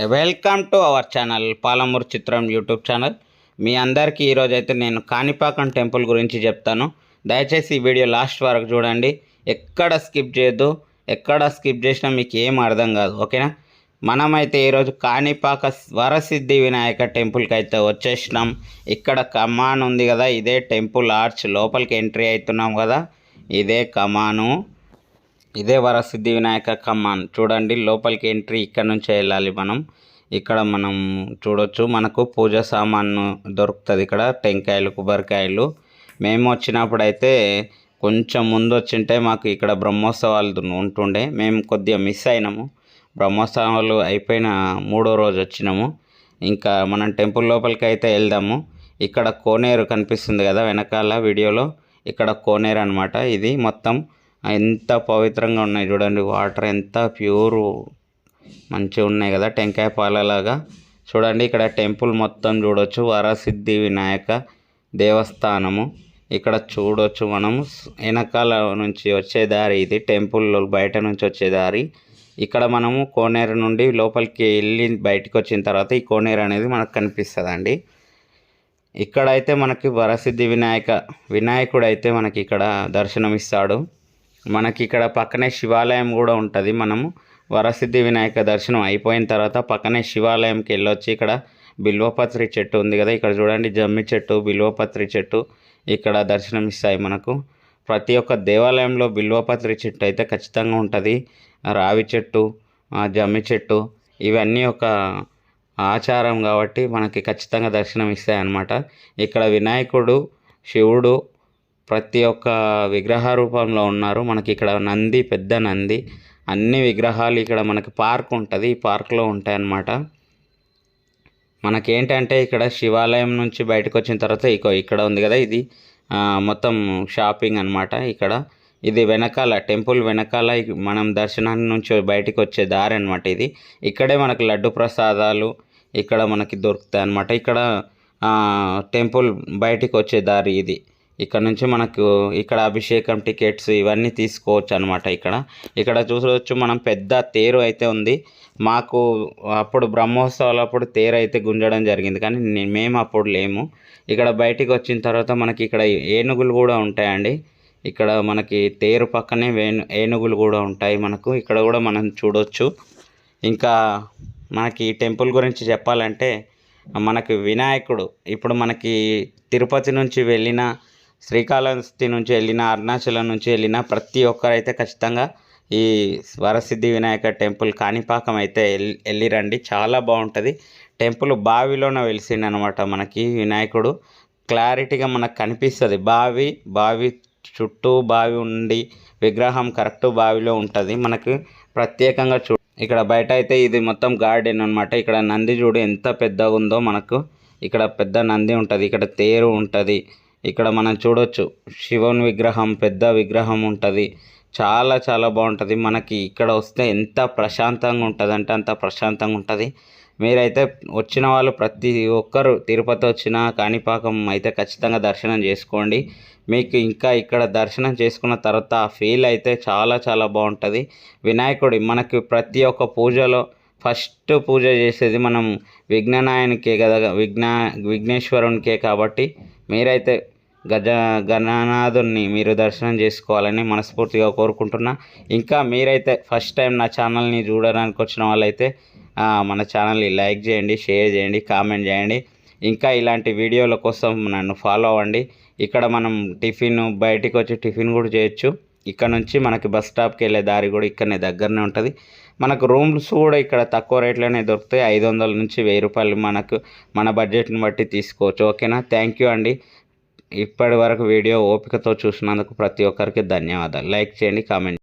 Welcome to our channel Palamuru Chitram YouTube channel. మీ అందరికీ ఈరోజు అయితే నేను కాణిపాకం టెంపుల్ గురించి చెప్తాను. దయచేసి ఈ వీడియో లాస్ట్ వరకు చూడండి. ఎక్కడ స్కిప్ చేయొద్దు. ఎక్కడ స్కిప్ చేసినా మీకు ఏం అర్థం కాదు. ఓకేనా? మనమైతే ఈరోజు కాణిపాక వరసిద్ధి వినాయక టెంపుల్కి అయితే వచ్చేసినాం. ఇక్కడ కమాన్ ఉంది కదా ఇదే టెంపుల్ ఆర్చ్ లోపలికి ఎంట్రీ అవుతున్నాం కదా. ఇదే కమాను. ఇదే వరసిద్ధి వినాయక కమాన్. చూడండి లోపలికి ఎంట్రీ ఇక్కడ నుంచే వెళ్ళాలి మనం. ఇక్కడ మనం చూడొచ్చు మనకు పూజ సామాను దొరుకుతుంది ఇక్కడ టెంకాయలు కొబ్బరికాయలు. మేము వచ్చినప్పుడు అయితే కొంచెం ముందు వచ్చింటే మాకు ఇక్కడ బ్రహ్మోత్సవాలు ఉంటుండే. మేము కొద్దిగా మిస్ అయినాము. బ్రహ్మోత్సవాలు అయిపోయిన మూడో రోజు వచ్చినాము. ఇంకా మనం టెంపుల్ లోపలికి అయితే వెళ్దాము. ఇక్కడ కోనేరు కనిపిస్తుంది కదా వెనకాల వీడియోలో. ఇక్కడ కోనేరు అనమాట ఇది మొత్తం ఎంత పవిత్రంగా ఉన్నాయి చూడండి. వాటర్ ఎంత ప్యూర్ మంచిగా ఉన్నాయి కదా టెంకాయ పాలలాగా. చూడండి ఇక్కడ టెంపుల్ మొత్తం చూడొచ్చు. వరసిద్ధి వినాయక దేవస్థానము. ఇక్కడ చూడొచ్చు మనం. వెనకాల నుంచి వచ్చే దారి ఇది. టెంపుల్ బయట నుంచి వచ్చే దారి. ఇక్కడ మనము కోనేరు నుండి లోపలికి వెళ్ళి బయటకు వచ్చిన తర్వాత ఈ కోనేరు అనేది మనకు కనిపిస్తుందండి. ఇక్కడైతే మనకి వరసిద్ధి వినాయక వినాయకుడు అయితే మనకి ఇక్కడ దర్శనమిస్తాడు. మనకి ఇక్కడ పక్కనే శివాలయం కూడా ఉంటుంది మనము. వరసిద్ధి వినాయక దర్శనం అయిపోయిన తర్వాత పక్కనే శివాలయంకి వెళ్ళొచ్చి ఇక్కడ బిల్వపత్రి చెట్టు ఉంది కదా. ఇక్కడ చూడండి జమ్మి చెట్టు బిల్వపత్రి చెట్టు ఇక్కడ దర్శనం ఇస్తాయి మనకు. ప్రతి ఒక్క దేవాలయంలో బిల్వపత్రి చెట్టు అయితే ఖచ్చితంగా ఉంటుంది. రావి చెట్టు జమ్మి చెట్టు ఇవన్నీ ఒక ఆచారం కాబట్టి మనకి ఖచ్చితంగా దర్శనం ఇస్తాయి అన్నమాట ఇక్కడ వినాయకుడు శివుడు ప్రతి ఒక్క విగ్రహ రూపంలో ఉన్నారు. మనకి ఇక్కడ నంది పెద్ద నంది. అన్ని విగ్రహాలు ఇక్కడ మనకి పార్క్ ఉంటుంది. ఈ పార్క్లో ఉంటాయి అన్నమాట మనకేంటంటే ఇక్కడ శివాలయం నుంచి బయటకు వచ్చిన తర్వాత ఇక ఇక్కడ ఉంది కదా ఇది మొత్తం షాపింగ్ అనమాట ఇక్కడ. ఇది వెనకాల టెంపుల్ వెనకాల మనం దర్శనాన్ని నుంచి బయటకు వచ్చే దారి అనమాట ఇది. ఇక్కడే మనకు లడ్డు ప్రసాదాలు ఇక్కడ మనకి దొరుకుతాయి అనమాట ఇక్కడ టెంపుల్ బయటికి వచ్చే దారి ఇది. ఇక్కడ నుంచి మనకు ఇక్కడ అభిషేకం టికెట్స్ ఇవన్నీ తీసుకోవచ్చు అనమాట ఇక్కడ. ఇక్కడ చూసవచ్చు మనం పెద్ద తేరు అయితే ఉంది. మాకు అప్పుడు బ్రహ్మోత్సవాలప్పుడు తేరు అయితే గుంజడం జరిగింది. కానీ మేము అప్పుడు లేము. ఇక్కడ బయటికి వచ్చిన తర్వాత మనకి ఇక్కడ ఏనుగులు కూడా ఉంటాయండి. ఇక్కడ మనకి తేరు పక్కనే వేణు ఏనుగులు కూడా ఉంటాయి మనకు. ఇక్కడ కూడా మనం చూడొచ్చు. ఇంకా మనకి ఈ టెంపుల్ గురించి చెప్పాలంటే మనకి వినాయకుడు ఇప్పుడు మనకి తిరుపతి నుంచి వెళ్ళిన శ్రీకాళహస్తి నుంచి వెళ్ళిన అరుణాచలం నుంచి వెళ్ళిన ప్రతి ఒక్కరైతే ఖచ్చితంగా ఈ వరసిద్ధి వినాయక టెంపుల్ కాణిపాకం అయితే వెళ్ళి రండి చాలా బాగుంటుంది. టెంపుల్ బావిలోనే వెలిసిండు అనమాట మనకి వినాయకుడు. క్లారిటీగా మనకు కనిపిస్తుంది. బావి బావి చుట్టూ బావి ఉండి విగ్రహం కరెక్ట్ బావిలో ఉంటుంది. మనకు ప్రత్యేకంగా చూ ఇక్కడ బయట అయితే ఇది మొత్తం గార్డెన్ అనమాట ఇక్కడ నంది చూడు ఎంత పెద్దగా ఉందో మనకు. ఇక్కడ పెద్ద నంది ఉంటుంది. ఇక్కడ తేరు ఉంటుంది. ఇక్కడ మనం చూడొచ్చు. శివుని విగ్రహం పెద్ద విగ్రహం ఉంటుంది. చాలా చాలా బాగుంటుంది. మనకి ఇక్కడ వస్తే ఎంత ప్రశాంతంగా ఉంటుంది అంటే అంత ప్రశాంతంగా ఉంటుంది. మీరైతే వచ్చిన వాళ్ళు ప్రతి ఒక్కరు తిరుపతి వచ్చిన కాణిపాకం అయితే ఖచ్చితంగా దర్శనం చేసుకోండి. మీకు ఇంకా ఇక్కడ దర్శనం చేసుకున్న తర్వాత ఆ ఫీల్ అయితే చాలా చాలా బాగుంటుంది. వినాయకుడి మనకి ప్రతి ఒక్క పూజలో ఫస్ట్ పూజ చేసేది మనం విఘ్ననాయనికే కదా విఘ్న విఘ్నేశ్వరునికే కాబట్టి మీరైతే గజ గణనాథుని మీరు దర్శనం చేసుకోవాలని మనస్ఫూర్తిగా కోరుకుంటున్నా. ఇంకా మీరైతే ఫస్ట్ టైం నా ఛానల్ని చూడడానికి వచ్చిన వాళ్ళైతే మన ఛానల్ని లైక్ చేయండి షేర్ చేయండి కామెంట్ చేయండి. ఇంకా ఇలాంటి వీడియోల కోసం నన్ను ఫాలో అవ్వండి. ఇక్కడ మనం టిఫిన్ బయటికి వచ్చి టిఫిన్ కూడా చేయొచ్చు. ఇక్కడ నుంచి మనకి బస్ స్టాప్కి వెళ్ళే దారి కూడా ఇక్కడనే దగ్గరనే ఉంటుంది. మనకు రూమ్స్ కూడా ఇక్కడ తక్కువ రేట్లోనే దొరుకుతాయి. ఐదు వందల నుంచి వెయ్యి రూపాయలు మనకు మన బడ్జెట్ని బట్టి తీసుకోవచ్చు. ఓకేనా? థ్యాంక్ యూ అండి. ఇప్పటి వరకు వీడియో ఓపికతో చూసినందుకు ప్రతి ఒక్కరికి ధన్యవాదాలు. లైక్ చేయండి కామెంట్